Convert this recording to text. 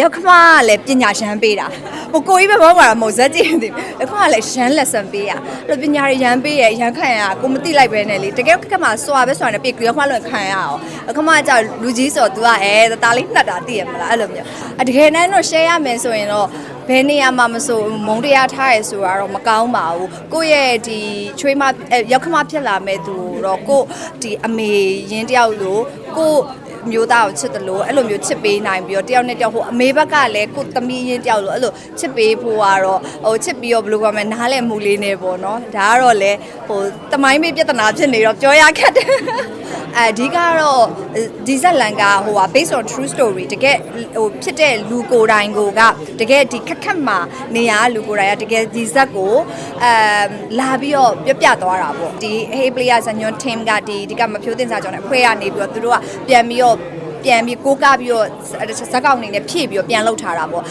ရောက်ခမကလည်းပညာရှမ်းပေးတာဟိုကိုကြီးပဲဘောမှာမဟုတ်ဇက်ကြည့်နေတယ်ခမကလည်းရှမ်းလက်ဆန်ပေးရအဲ့လိုပညာရရမ်းပေးရရမ်းခံရကိုမသိလိုက်ပဲနဲ့လေတကယ်ခမစွာပဲစွာနဲ့ပြေကြရခမလည်းခံရအောင်ခမကကြောက်လူကြီးဆို तू ကအဲတသားလေးနှက်တာသိရမလားအဲ့လိုမျိုးအတကယ်တမ်းတော့ share ရမယ်ဆိုရင်တော့ဘယ်နေရာမှာမဆိုမုံတရားထားရဆိုတာတော့မကောင်းပါဘူးကိုယ့်ရဲ့ဒီချွေးမရောက်ခမဖြစ်လာမဲ့သူတော့ကိုဒီအမေရင်းတယောက်လို့ကို မျိုးသားကိုချစ်တယ်လို့အဲ့လိုမျိုးချစ်ပေးနိုင်ပြီးတော့တယောက်နဲ့တယောက်ဟိုအမေဘက်ကလည်းကိုသမီးရင်တယောက်လို့အဲ့လိုချစ်ပေးဖို့ကတော့ဟိုချစ်ပြီးတော့ဘယ်လိုပြောမလဲနားလည်မှုလေးနဲ့ပေါ့နော်ဒါကတော့လေဟိုတမိုင်းမေးပြဿနာဖြစ်နေတော့ပြောရခက်တယ် အဓိကတော့ဒီဇက်လန်ကဟိုဟာ based on true story တကယ်ဟိုဖြစ်တဲ့လူကိုယ်တိုင်ကိုကတကယ်ဒီခက်ခက်မှာနေရလူကိုယ်တိုင်ကတကယ်ဒီဇက်ကိုအမ်လာပြီးတော့ပြပြသွားတာပေါ့ဒီ hey player ဇညွန် team ကဒီဒီကမဖြိုးတင်စားကြောင်းနဲ့အဖွဲ့ကနေပြီးတော့သူတို့ကပြန်ပြီးတော့ပြန်ပြီးကိုးကားပြီးတော့ဇက်ကောင်အနေနဲ့ဖြည့်ပြီးတော့ပြန်လှုပ်ထားတာပေါ့